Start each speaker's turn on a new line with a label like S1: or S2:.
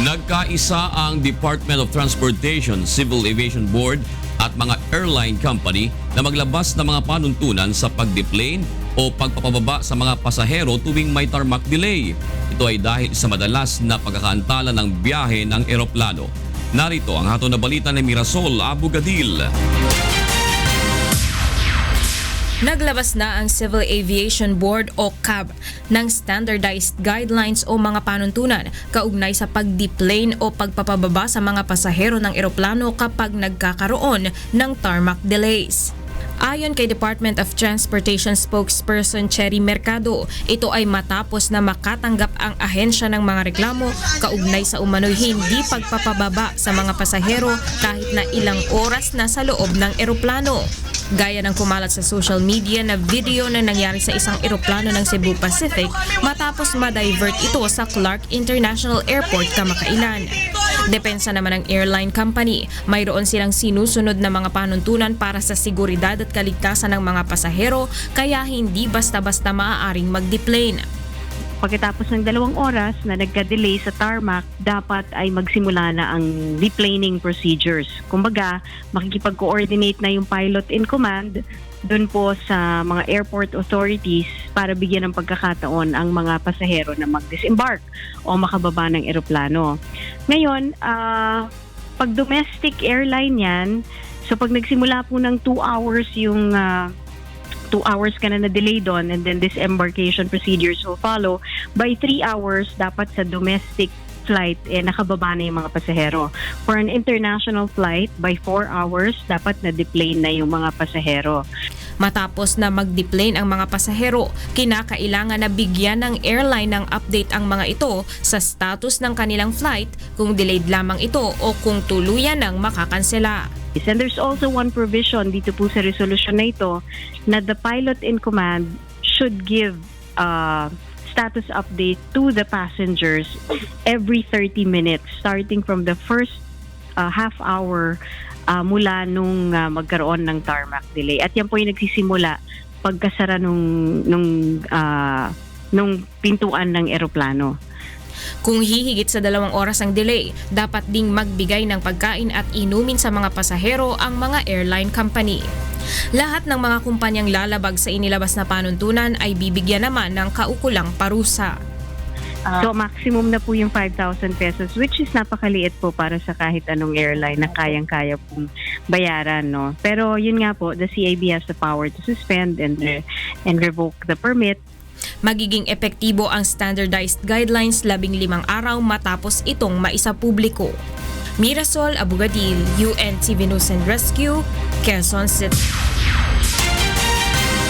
S1: Nagkaisa ang Department of Transportation, Civil Aviation Board at mga airline company na maglabas ng mga panuntunan sa pagdeplane o pagpapababa sa mga pasahero tuwing may tarmac delay. Ito ay dahil sa madalas na pagkakaantala ng biyahe ng eroplano. Narito ang hato na balita ni Mirasol Abu Gadil.
S2: Naglabas na ang Civil Aviation Board o CAB ng standardized guidelines o mga panuntunan kaugnay sa pagdeplane o pagpapababa sa mga pasahero ng eroplano kapag nagkakaroon ng tarmac delays. Ayon kay Department of Transportation spokesperson Cherry Mercado, ito ay matapos na makatanggap ang ahensya ng mga reklamo kaugnay sa umano'y hindi pagpapababa sa mga pasahero kahit na ilang oras na sa loob ng eroplano. Gaya ng kumalat sa social media na video na nangyari sa isang eroplano ng Cebu Pacific matapos ma-divert ito sa Clark International Airport kamakailan. Depensa naman ng airline company, mayroon silang sinusunod na mga panuntunan para sa seguridad at kaligtasan ng mga pasahero kaya hindi basta-basta maaaring mag-deplane.
S3: Pagkatapos ng dalawang oras na nagka-delay sa tarmac, dapat ay magsimula na ang deplaning procedures. Kumbaga, makikipag-coordinate na yung pilot in command doon po sa mga airport authorities para bigyan ng pagkakataon ang mga pasahero na mag-disembark o makababa ng eroplano. Ngayon, ah, pag domestic airline yan, so pag nagsimula po ng 2 hours yung ah, two hours ka na na-delay doon and then disembarkation procedures will follow. By three hours, dapat sa domestic flight, eh, nakababa na yung mga pasahero. For an international flight, by four hours, dapat na-deplane na yung mga pasahero.
S2: Matapos na mag-deplane ang mga pasahero, kinakailangan na bigyan ng airline ng update ang mga ito sa status ng kanilang flight kung delayed lamang ito o kung tuluyan ng makakansela.
S3: And there's also one provision dito po sa resolution na ito na the pilot in command should give uh, status update to the passengers every 30 minutes starting from the first uh, half hour uh, mula nung uh, magkaroon ng tarmac delay. At yan po yung nagsisimula pagkasara nung nung uh, nung pintuan ng eroplano.
S2: Kung hihigit sa dalawang oras ang delay, dapat ding magbigay ng pagkain at inumin sa mga pasahero ang mga airline company. Lahat ng mga kumpanyang lalabag sa inilabas na panuntunan ay bibigyan naman ng kaukulang parusa.
S3: So maximum na po yung 5,000 pesos which is napakaliit po para sa kahit anong airline na kayang-kaya pong bayaran no. Pero yun nga po, the CAB has the power to suspend and re- and revoke the permit
S2: Magiging epektibo ang standardized guidelines labing limang araw matapos itong maisa publiko. Mirasol Abugadil, UNTV News and Rescue, Quezon City.